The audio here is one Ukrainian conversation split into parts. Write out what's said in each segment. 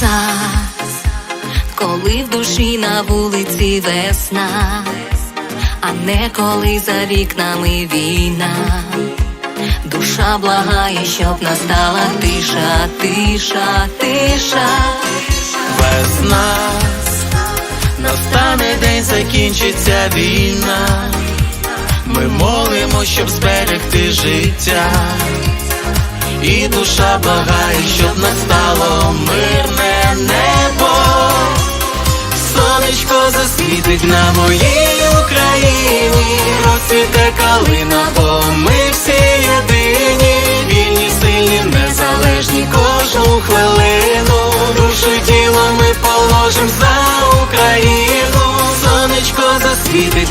час, коли в душі на вулиці весна, а не коли за вікнами війна, душа благає, щоб настала тиша, тиша, тиша, без нас настане день закінчиться війна. Ми молимо, щоб зберегти життя. І душа благає, щоб настало мирне небо. Сонечко засвітить на моїй Україні, розцвіте калина, бо ми всі єдині, вільні, сильні, незалежні кожну хвилину. Душу тіло ми положим за Україну. Сонечко засвітить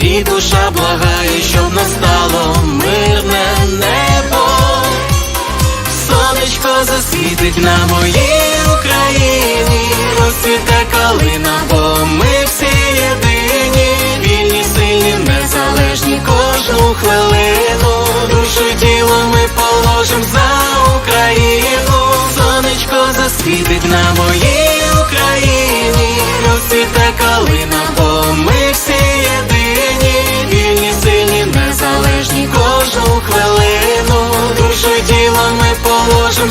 І душа благає, щоб настало мирне небо. Сонечко засвітить на моїй Україні, розцвіте калина, бо ми всі єдині, вільні, сильні, незалежні кожну хвилину. Душу тіло ми положим за Україну. Сонечко засвітить на моїй Україні, розцвіте калина, ми положим